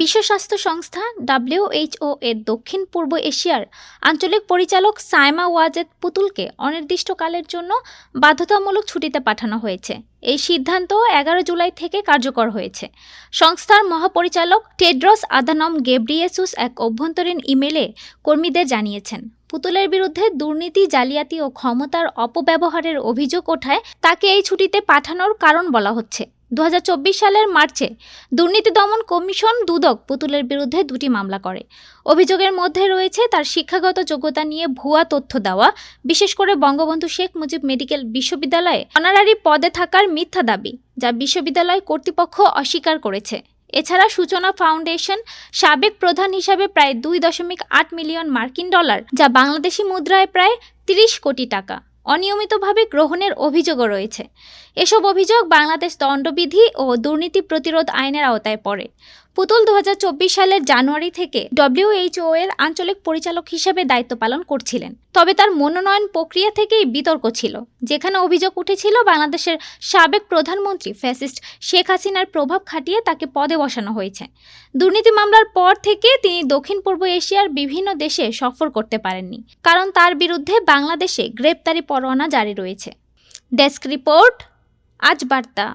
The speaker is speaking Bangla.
বিশ্ব স্বাস্থ্য সংস্থা ডাব্লিউএইচও এর দক্ষিণ পূর্ব এশিয়ার আঞ্চলিক পরিচালক সাইমা ওয়াজেদ পুতুলকে অনির্দিষ্টকালের জন্য বাধ্যতামূলক ছুটিতে পাঠানো হয়েছে। এই সিদ্ধান্ত এগারো জুলাই থেকে কার্যকর হয়েছে। সংস্থার মহাপরিচালক টেড্রস আদানম গেব্রিয়েসুস এক অভ্যন্তরীণ ইমেলে কর্মীদের জানিয়েছেন, পুতুলের বিরুদ্ধে দুর্নীতি, জালিয়াতি ও ক্ষমতার অপব্যবহারের অভিযোগ ওঠায় তাকে এই ছুটিতে পাঠানোর কারণ বলা হচ্ছে। দু হাজার চব্বিশ সালের মার্চে দুর্নীতি দমন কমিশন দুদক পুতুলের বিরুদ্ধে দুটি মামলা করে। অভিযোগের মধ্যে রয়েছে তার শিক্ষাগত যোগ্যতা নিয়ে ভুয়া তথ্য দেওয়া, বিশেষ করে বঙ্গবন্ধু শেখ মুজিব মেডিকেল বিশ্ববিদ্যালয়ে অনারারি পদে থাকার মিথ্যা দাবি, যা বিশ্ববিদ্যালয় কর্তৃপক্ষ অস্বীকার করেছে। এছাড়া সূচনা ফাউন্ডেশন সাবেক প্রধান হিসাবে প্রায় দুই দশমিক আট মিলিয়ন মার্কিন ডলার, যা বাংলাদেশি মুদ্রায় প্রায় তিরিশ কোটি টাকা। অনিয়মিতভাবে গ্রহণের অভিযোগও রয়েছে। এসব অভিযোগ বাংলাদেশ দণ্ডবিধি ও দুর্নীতি প্রতিরোধ আইনের আওতায় পড়ে। পুতুল দু হাজার চব্বিশ সালের জানুয়ারি থেকে ডব্লিউএইচও এর আঞ্চলিক পরিচালক হিসেবে দায়িত্ব পালন করছিলেন। তবে তার মনোনয়ন প্রক্রিয়া থেকেই বিতর্ক ছিল। যেখানে অভিযোগ উঠেছিল, বাংলাদেশের সাবেক প্রধানমন্ত্রী ফ্যাসিস্ট শেখ হাসিনার প্রভাব খাটিয়ে তাকে পদে বসানো হয়েছে। দুর্নীতি মামলার পর থেকে তিনি দক্ষিণ পূর্ব এশিয়ার বিভিন্ন দেশে সফর করতে পারেননি। কারণ তার বিরুদ্ধে বাংলাদেশে গ্রেপ্তারি পরোয়ানা জারি রয়েছে। ডেস্ক রিপোর্ট আজ বার্তা।